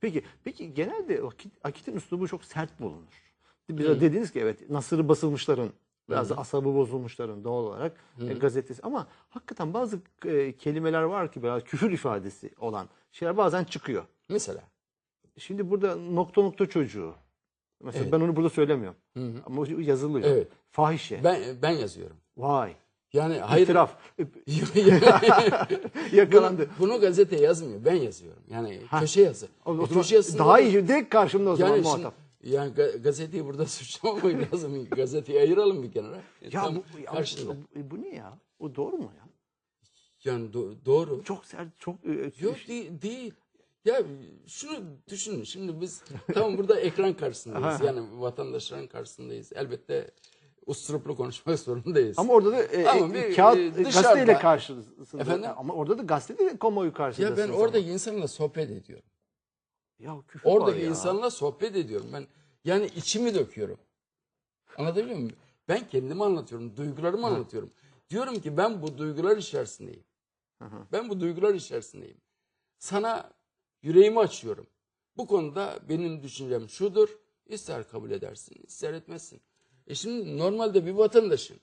Peki, peki genelde Akit, Akit'in üslubu çok sert bulunur. Biraz dediniz ki evet Nasır'ı basılmışların biraz da asabı bozulmuşların doğal olarak e, gazetesi ama hakikaten bazı e, kelimeler var ki biraz küfür ifadesi olan şeyler bazen çıkıyor. Mesela. Şimdi burada nokta nokta çocuğu. Mesela Evet. ben onu burada söylemiyorum. Ama o yazılıyor. Evet. Fahişe. Ben ben yazıyorum. Vay. Yani hayır. İtiraf. bunu, Yakalandı. bunu gazete yazmıyor. Ben yazıyorum. Yani köşe yazı. O, o E, köşe yazısında daha da- iyi. Direkt karşımda o zaman Yani, şimdi, muhatap. yani ga- gazeteyi burada suçlamamak lazım. Gazeteyi ayıralım bir kenara. E, Ya tam bu, ya karşında. bu, bu ne ya? O doğru mu ya? Yani do- doğru. Çok sert, çok... e, Yok değil, değil. Ya şunu düşünün. Şimdi biz tamam burada ekran karşısındayız. yani vatandaşların karşısındayız. Elbette usturuplu konuşmak zorundayız. Ama orada da e, Ama e, bir, kağıt e, e, gazeteyle karşısında. Efendim? Ama orada da gazeteyle kamuoyu karşısında. ya ben oradaki insanla sohbet ediyorum. Ya küfür Oradaki ya. insanla sohbet ediyorum. Ben yani içimi döküyorum. Anlatabiliyor muyum? Ben kendimi anlatıyorum, duygularımı anlatıyorum. Diyorum ki ben bu duygular içerisindeyim. Ben bu duygular içerisindeyim. Sana yüreğimi açıyorum. Bu konuda benim düşüncem şudur. İster kabul edersin, ister etmezsin. E şimdi normalde bir vatandaşın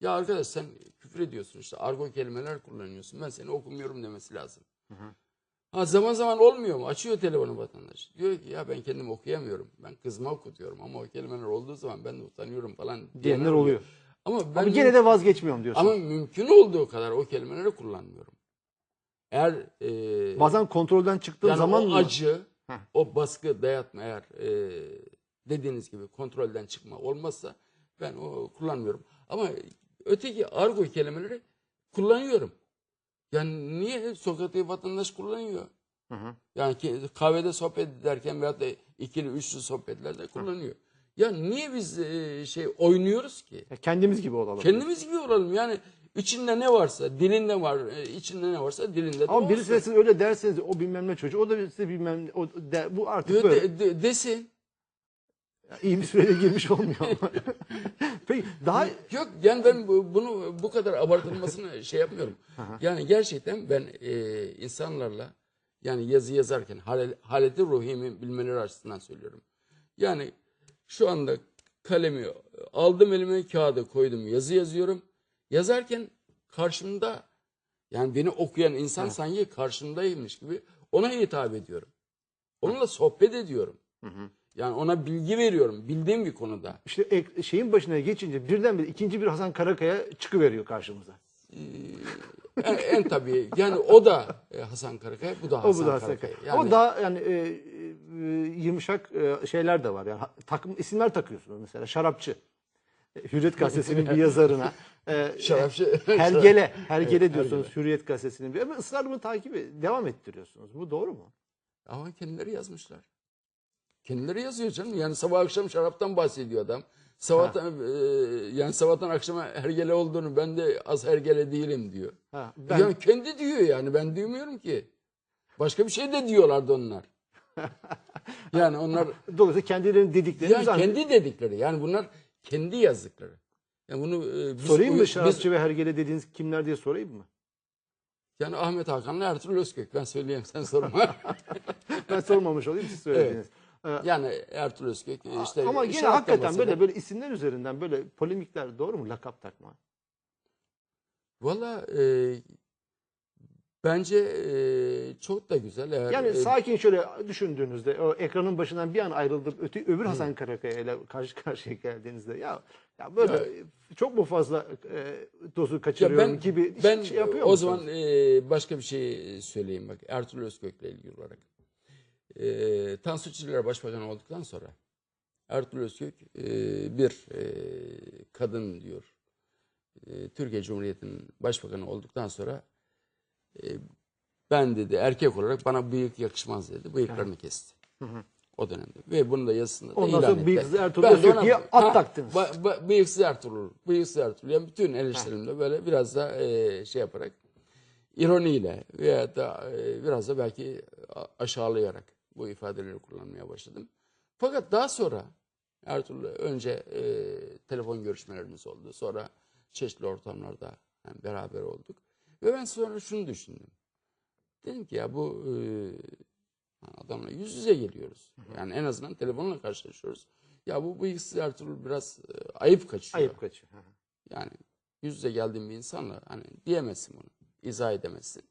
ya arkadaş sen küfür ediyorsun işte argo kelimeler kullanıyorsun. Ben seni okumuyorum demesi lazım. Ha zaman zaman olmuyor mu? Açıyor telefonu vatandaş. Diyor ki ya ben kendim okuyamıyorum. Ben kızıma okutuyorum ama o kelimeler olduğu zaman ben de utanıyorum falan. Diyenler oluyor. Ama ben Ama gene de vazgeçmiyorum diyorsun. ama mümkün olduğu kadar o kelimeleri kullanmıyorum. Eğer e, Bazen kontrolden çıktığın yani zaman o mı? acı, Heh. o baskı, dayatma eğer e, dediğiniz gibi kontrolden çıkma olmazsa ben o kullanmıyorum. Ama öteki argo kelimeleri kullanıyorum. Yani niye sokakta vatandaş kullanıyor? Hı hı. Yani ki kahvede sohbet ederken veyahut da ikili üçlü sohbetlerde kullanıyor. Ya niye biz e, şey oynuyoruz ki? Ya kendimiz gibi olalım. Kendimiz gibi olalım. Yani içinde ne varsa, dilinde var, e, içinde ne varsa dilinde de Ama olsun. birisine siz öyle derseniz o bilmem ne çocuğu, o da size bilmem ne, o de, bu artık Diyor, böyle. de- de- desin. İyi bir sürede girmiş olmuyor ama. Peki daha Yok yani ben bu- bunu bu kadar abartılmasını şey yapmıyorum. Yani gerçekten ben e, insanlarla yani yazı yazarken hale- haleti ruhimi bilmeleri açısından söylüyorum. Yani şu anda kalemi aldım elime kağıdı koydum yazı yazıyorum. Yazarken karşımda yani beni okuyan insan sanki karşımdaymış gibi ona hitap ediyorum. Onunla sohbet ediyorum. Yani ona bilgi veriyorum bildiğim bir konuda. işte şeyin başına geçince birdenbire ikinci bir Hasan Karakaya çıkıveriyor karşımıza. En, en tabii yani o da e, Hasan Karakaya, bu da O Hasan bu da Hasan Karakaya. Karakaya. Yani, Ama daha yani e, e, yumuşak e, şeyler de var. Yani takım isimler takıyorsunuz mesela şarapçı. E, Hürriyet gazetesinin bir yazarına. E, Şarapçı. Hergele, hergele Evet, diyorsunuz Hergele. Hürriyet gazetesinin bir ama ısrarlı takibi devam ettiriyorsunuz. Bu doğru mu? Ama kendileri yazmışlar. Kendileri yazıyor canım. Yani sabah akşam şaraptan bahsediyor adam. Sabahtan, e, yani sabahtan akşama hergele olduğunu ben de az hergele değilim diyor. Ha, ben Yani kendi diyor yani ben duymuyorum ki. Başka bir şey de diyorlardı onlar. Yani onlar dolayısıyla kendilerinin dediklerini yani biz an- kendi dedikleri yani bunlar kendi yazdıkları. Yani bunu e, biz, sorayım mı biz- şarapçı ve hergele dediğiniz kimler diye sorayım mı? Yani Ahmet Hakan'la Ertuğrul Özkök. Ben söyleyeyim sen sorma. Ben sormamış olayım siz söylediniz. Ee, yani Ertuğrul Özkök işte Ama yine şarap hakikaten böyle böyle isimler üzerinden böyle polemikler doğru mu lakap takma? Valla e, bence e, çok da güzel. Eğer, Yani e, sakin şöyle düşündüğünüzde o ekranın başından bir an ayrılıp öte, öbür Hasan Karakaya ile karşı karşıya geldiğinizde ya ya böyle çok mu fazla e, dozu ya kaçırıyorum ben, gibi ben şey yapıyor o musunuz? zaman e, başka bir şey söyleyeyim bak Ertuğrul Özkök'le ilgili olarak. E, Tansu Çiller Başbakan olduktan sonra Ertuğrul Özkök e, bir e, kadın diyor. E, Türkiye Cumhuriyeti'nin başbakanı olduktan sonra e, ben dedi erkek olarak bana bıyık yakışmaz dedi. Bıyıklarını kesti. O dönemde. Ve bunu da yazısında da Ondan ilan sonra bıyıksız Ertuğrul Özkök'e at taktınız. ba- ba- bıyıksız Ertuğrul. Bıyıksız Ertuğrul. Yani bütün eleştirimde böyle biraz da e, şey yaparak ironiyle veya da e, biraz da belki aşağılayarak bu ifadeleri kullanmaya başladım. Fakat daha sonra Ertuğrul önce e, telefon görüşmelerimiz oldu. Sonra çeşitli ortamlarda yani beraber olduk. Ve ben sonra şunu düşündüm. Dedim ki ya bu e, adamla yüz yüze geliyoruz. Yani en azından telefonla karşılaşıyoruz. Ya bu bıyıksız Ertuğrul biraz e, ayıp kaçıyor. Ayıp kaçıyor. Hı hı. Yani yüz yüze geldiğim bir insanla hani diyemezsin bunu. izah edemezsin.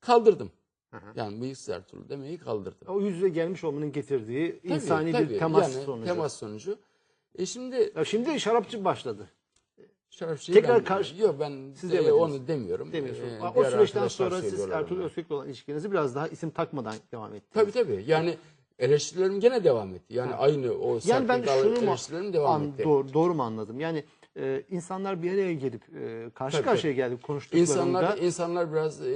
Kaldırdım. Hı. Yani bıyıksız Ertuğrul demeyi kaldırdım. O yüz yüze gelmiş olmanın getirdiği Tabii, insani tabii. bir temas Yani sonucu. Temas sonucu. E şimdi Ya şimdi şarapçı başladı. şarapçıyı Tekrar ben, karşı- Yok ben Siz e, demediniz. onu demiyorum. Demiyorsunuz. E, o süreçten sonra siz Ertuğrul. Öztürk'le olan ilişkinizi biraz daha isim takmadan devam ettiniz. Tabii tabii. Yani eleştirilerim gene devam etti. Yani aynı o Yani ben şunu mu devam an- etti. doğru, doğru mu anladım? Yani e, insanlar bir araya gelip e, karşı Tabii, karşıya gelip konuştuklarında İnsanlar insanlar biraz e,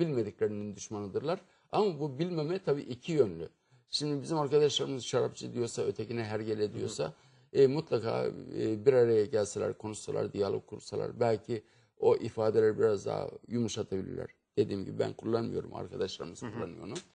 bilmediklerinin düşmanıdırlar. Ama bu bilmeme tabii iki yönlü. Şimdi bizim arkadaşlarımız şarapçı diyorsa, ötekine hergele diyorsa e, mutlaka e, bir araya gelseler, konuşsalar, diyalog kursalar belki o ifadeleri biraz daha yumuşatabilirler. Dediğim gibi ben kullanmıyorum, arkadaşlarımız kullanıyor onu.